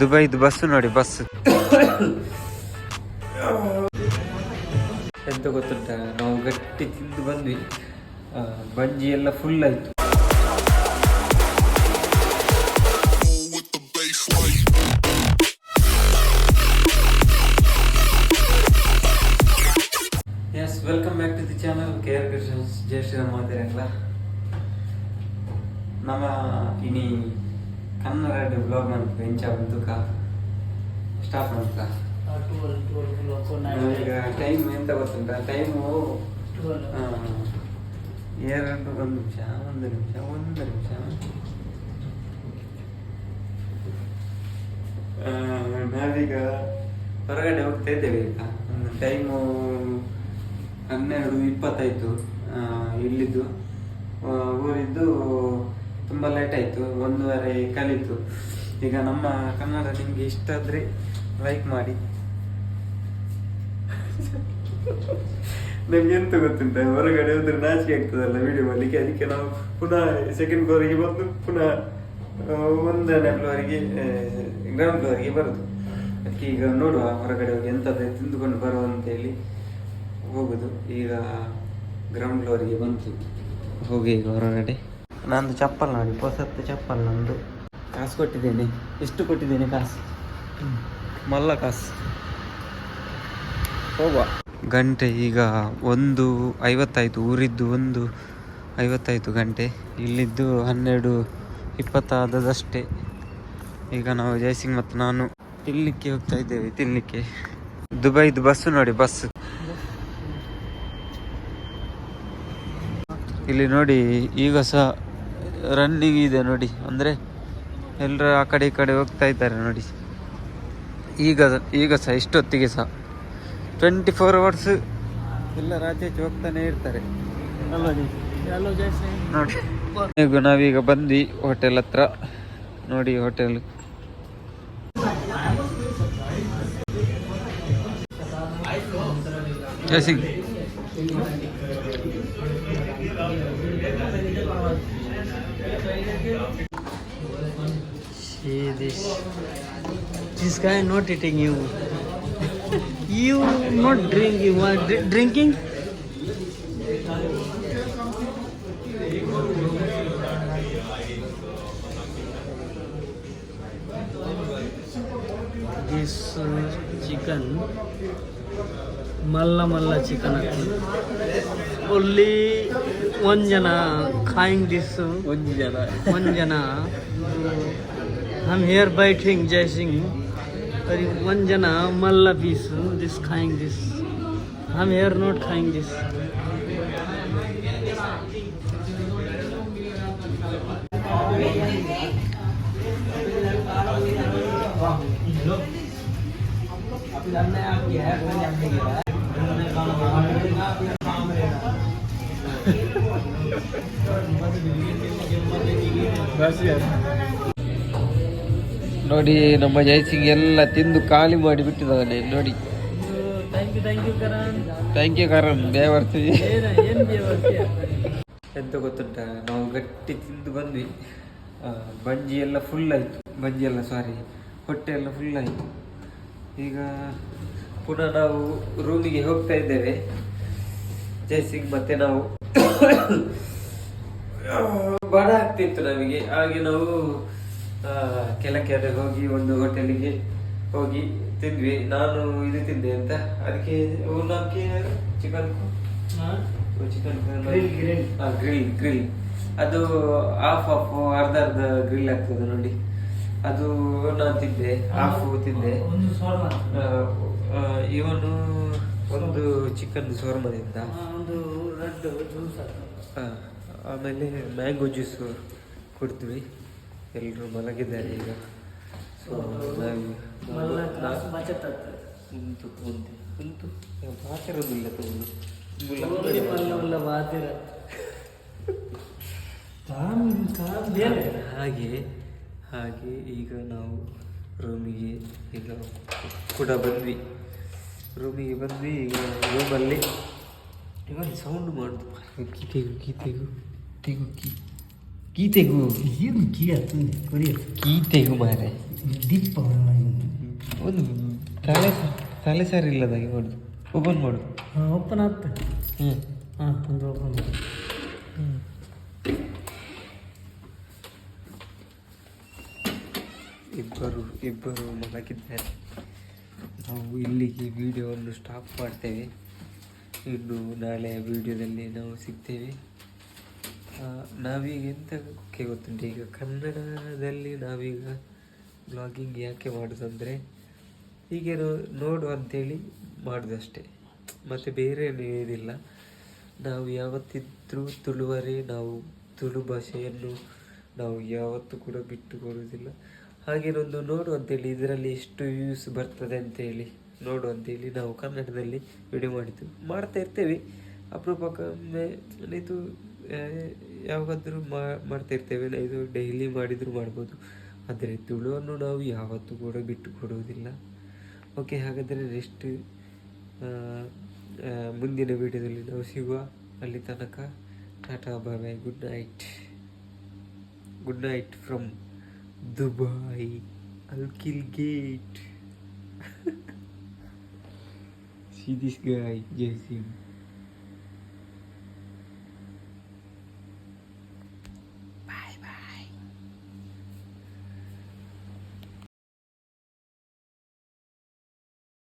ದುಬೈದು bus ನೋಡಿ bus ಎಂತ ಗೊತ್ತುಂಟ? ನಾವು ಗಟ್ಟಿ ತಿಂದು ಬಂದ್ವಿ ಬಂಜಿ ಎಲ್ಲ ಫುಲ್ ಆಯ್ತು. Yes welcome back to the channel K R Krishna Jaya Sriram ಮಾತಾಡಲ್ಲ ನಮ್ಮ ಇನಿ ಕನ್ನಡ ಡೆವಲಪ್ಮೆಂಟ್ ಬೆಂಚ್ ಬಂತು ಬಂತುಕ ಸ್ಟಾಪ್ ಮಾಡ್ತಾ ಈಗ ಟೈಮ್ ಎಂತ ಗೊತ್ತುಂಟ? ಟೈಮು ಎರಡು ಒಂದು ನಿಮಿಷ ಒಂದು ನಿಮಿಷ ಒಂದು ನಿಮಿಷ. ನಾವೀಗ ಹೊರಗಡೆ ಹೋಗ್ತಾ ಇದ್ದೇವೆ ಈಗ. ಟೈಮು ಹನ್ನೆರಡು ಇಪ್ಪತ್ತಾಯ್ತು ಇಲ್ಲಿದ್ದು. ಊರಿದ್ದು ತುಂಬ ಲೇಟ್ ಆಯಿತು, ಒಂದೂವರೆ ಕಲಿತು. ಈಗ ನಮ್ಮ ಕನ್ನಡ ನಿಮಗೆ ಇಷ್ಟ ಆದರೆ ಲೈಕ್ ಮಾಡಿ. ನಮ್ಗೆ ಎಂತ ಗೊತ್ತುಂಟ? ಹೊರಗಡೆ ಹೋದ್ರೆ ನಾಚಿಕೆ ಆಗ್ತದಲ್ಲ ವಿಡಿಯೋ ಮಾಡಲಿಕ್ಕೆ? ಅದಕ್ಕೆ ನಾವು ಪುನಃ ಸೆಕೆಂಡ್ ಫ್ಲೋರಿಗೆ ಬಂದು ಪುನಃ ಒಂದನೇ ಫ್ಲೋರಿಗೆ ಗ್ರೌಂಡ್ ಫ್ಲೋರಿಗೆ ಬರುದು. ಅದಕ್ಕೆ ಈಗ ನೋಡುವ ಹೊರಗಡೆ ಹೋಗಿ ಎಂಥದ್ದು ತಿಂದುಕೊಂಡು ಬರುವ ಅಂತೇಳಿ ಹೋಗುದು. ಈಗ ಗ್ರೌಂಡ್ ಫ್ಲೋರಿಗೆ ಬಂತು ಹೋಗಿ ಈಗ ಹೊರಗಡೆ. ನಂದು ಚಪ್ಪಲ್ ನೋಡಿ ಹೊಸತ್ತು ಚಪ್ಪಲ್ ನಂದು. ಕಾಸು ಕೊಟ್ಟಿದ್ದೇನೆ, ಎಷ್ಟು ಕೊಟ್ಟಿದ್ದೇನೆ ಕಾಸು? ಮಲ್ಲ ಕಾಸು. ಹೋಗುವ. ಗಂಟೆ ಈಗ ಒಂದು ಐವತ್ತಾಯಿತು ಊರಿದ್ದು ಒಂದು ಐವತ್ತಾಯಿತು ಗಂಟೆ. ಇಲ್ಲಿದ್ದು ಹನ್ನೆರಡು ಇಪ್ಪತ್ತಾದದಷ್ಟೇ. ಈಗ ನಾವು ಜಯಸಿಂಗ್ ಮತ್ತು ನಾನು ತಿನ್ನಲಿಕ್ಕೆ ಹೋಗ್ತಾ ಇದ್ದೇವೆ ತಿನ್ನಲಿಕ್ಕೆ ದುಬೈದು ಬಸ್ಸು ನೋಡಿ ಬಸ್ ಇಲ್ಲಿ ನೋಡಿ, ಈಗ ಸಹ ರನ್ನಿಂಗ್ ಇದೆ ನೋಡಿ. ಅಂದರೆ ಎಲ್ಲರೂ ಆ ಕಡೆ ಈ ಕಡೆ ಹೋಗ್ತಾ ಇದ್ದಾರೆ ನೋಡಿ. ಈಗ ಈಗ ಸಹ ಇಷ್ಟೊತ್ತಿಗೆ ಸಹ ಟ್ವೆಂಟಿ ಫೋರ್ ಅವರ್ಸ್ ಎಲ್ಲ ರಾಜ್ಯಕ್ಕೆ ಹೋಗ್ತಾನೆ ಇರ್ತಾರೆ. ನೋಡಿ. ನಾವೀಗ ಬಂದ್ವಿ ಹೋಟೆಲ್ ಹತ್ರ ನೋಡಿ hotel Jaisingh see this this guy not eating you you not drink you are dr drinking this uh, chicken ಮಲ್ಲ ಮಲ್ಲ ಚಿಕನ್ ಒಲ್ಲಿ ಒಂದು ಜನ ಖಾಯಿಂಗ್ ದಿಸ್ ಒಂದು ಜನ ಒಂದು ಜನ हम हेयर बैठिंग जय सिंह अरे वन जना मल्ला पीस दिस खाएंग दिस हम हेयर नोट खाएंग दिस वैसे ನೋಡಿ ನಮ್ಮ ಜಯಸಿಂಗ್ ಎಲ್ಲ ತಿಂದು ಖಾಲಿ ಮಾಡಿ ಬಿಟ್ಟಿದ್ದಾನೆ ನೋಡಿ. Thank you thank you Karan. Thank you ಕಾರಣ. ಬೇವರ್ತೀವಿ ಎಂತ ಗೊತ್ತುಂಟ ನಾವು ಗಟ್ಟಿ ತಿಂದು ಬಂದ್ವಿ. ಬಜ್ಜಿ ಬಂಜಿ ಎಲ್ಲ ಫುಲ್ ಆಯಿತು. ಬಂಜಿ ಎಲ್ಲ ಸಾರಿ ಹೊಟ್ಟೆ ಎಲ್ಲ ಫುಲ್ ಆಯಿತು. ಈಗ ಪುನಃ ನಾವು ರೂಮಿಗೆ ಹೋಗ್ತಾ ಇದ್ದೇವೆ. ಜಯಸಿಂಗ್ ಮತ್ತೆ ನಾವು. ಬಡ ಆಗ್ತಿತ್ತು ನಮಗೆ. ಹಾಗೆ ನಾವು ಆ, ಕೆಲಕೆರೆ ಹೋಗಿ ಒಂದು ಹೋಟೆಲಿಗೆ ಹೋಗಿ ತಿಂದ್ವಿ. ನಾನು ಇದು ತಿಂದೆ ಅಂತ. ಅದಕ್ಕೆ ಹಾಕಿ ಚಿಕನ್ ಚಿಕನ್. ಗ್ರಿಲ್ ಗ್ರಿಲ್ ಅದು ಹಾಫ್ ಹಾಫ್ ಅರ್ಧ ಅರ್ಧ ಗ್ರಿಲ್ ಆಗ್ತದೆ ನೋಡಿ. ಅದು ನಾನು ತಿಂದೆ ಹಾಫ್ ತಿಂದೆ. ಇವನು ಒಂದು ಚಿಕನ್ ಸೋರ್ಮದಿಂದ. ಒಂದು ಆಮೇಲೆ ಮ್ಯಾಂಗೋ ಜ್ಯೂಸು ಕುಡಿದ್ವಿ ಎಲ್ಲರೂ ಮಲಗಿದ್ದಾರೆ ಈಗ. ಸೊ ಕಾಮ್ ಹಾಗೆ ಹಾಗೆ ಈಗ ನಾವು ರೂಮಿಗೆ ಈಗ ಕೂಡ ಬಂದ್ವಿ. ರೂಮಿಗೆ ಬಂದ್ವಿ, ಈಗ ರೂಮಲ್ಲಿ ಈಗ ಸೌಂಡ್ ಮಾಡುದು. ಕೀ ತೆಗು ಕೀ, ತೆಗು ತೆಗು ಕೀ ಕೀ ತೆಗು ಏನು ಗೀ ಅದು ಕೊರಿಯ ಕೀ ತೆಗು ಮಾರೆ. ದೀಪ ಒಂದು ತಲೆ ತಲೆ ಸಾರಿ ಇಲ್ಲದಾಗೆ ಮಾಡುದು ಓಪನ್ ಮಾಡು. ಓಪನ್ ಆಗ್ತದೆ. ಹ್ಞೂ ಹಾಂ ಒಂದು ಓಪನ್ ಇಬ್ಬರು ಇಬ್ಬರು ಮಲಗಿದ್ದಾರೆ. ನಾವು ಇಲ್ಲಿಗೆ ವಿಡಿಯೋವನ್ನು ಸ್ಟಾಪ್ ಮಾಡ್ತೇವೆ. ಇನ್ನು ನಾಳೆ ವಿಡಿಯೋದಲ್ಲಿ ನಾವು ಸಿಗ್ತೇವೆ. ನಾವೀಗ ಎಂತಕ್ಕೆ ಗೊತ್ತುಂಟು? ಈಗ ಕನ್ನಡದಲ್ಲಿ ನಾವೀಗ ಬ್ಲಾಗಿಂಗ್ ಯಾಕೆ ಮಾಡೋದಂದರೆ, ಹೀಗೆ ನೋಡು ಅಂತೇಳಿ ಮಾಡೋದಷ್ಟೇ. ಮತ್ತು ಬೇರೆ ಏನಿಲ್ಲ. ನಾವು ಯಾವತ್ತಿದ್ರೂ ತುಳುವರೆ, ನಾವು ತುಳು ಭಾಷೆಯನ್ನು ನಾವು ಯಾವತ್ತೂ ಕೂಡ ಬಿಟ್ಟು ಕೊಡುವುದಿಲ್ಲ ಹಾಗೇನೊಂದು ನೋಡು ಅಂತೇಳಿ, ಇದರಲ್ಲಿ ಎಷ್ಟು ವ್ಯೂಸ್ ಬರ್ತದೆ ಅಂತೇಳಿ ನೋಡು ಅಂತೇಳಿ ನಾವು ಕನ್ನಡದಲ್ಲಿ ವಿಡಿಯೋ ಮಾಡಿದ್ದು, ಮಾಡ್ತಾ ಇರ್ತೇವೆ. ಅಪರೂಪಕ್ಕೊಮ್ಮೆ ಇದು ಯಾವಾಗಾದ್ರೂ ಮಾ ಮಾಡ್ತಾ ಇರ್ತೇವೆ ಇದು ಡೈಲಿ ಮಾಡಿದರೂ ಮಾಡ್ಬೋದು. ಆದರೆ ತುಳುವನ್ನು ನಾವು ಯಾವತ್ತೂ ಕೂಡ ಬಿಟ್ಟು ಕೊಡುವುದಿಲ್ಲ ಓಕೆ ಹಾಗಾದರೆ ನೆಕ್ಸ್ಟ್ ಮುಂದಿನ ವಿಡಿಯೋದಲ್ಲಿ ನಾವು ಸಿಗುವ ಅಲ್ಲಿ ತನಕ tata bye good night. Good night from Dubai Al Khail gate See this guy, Jason.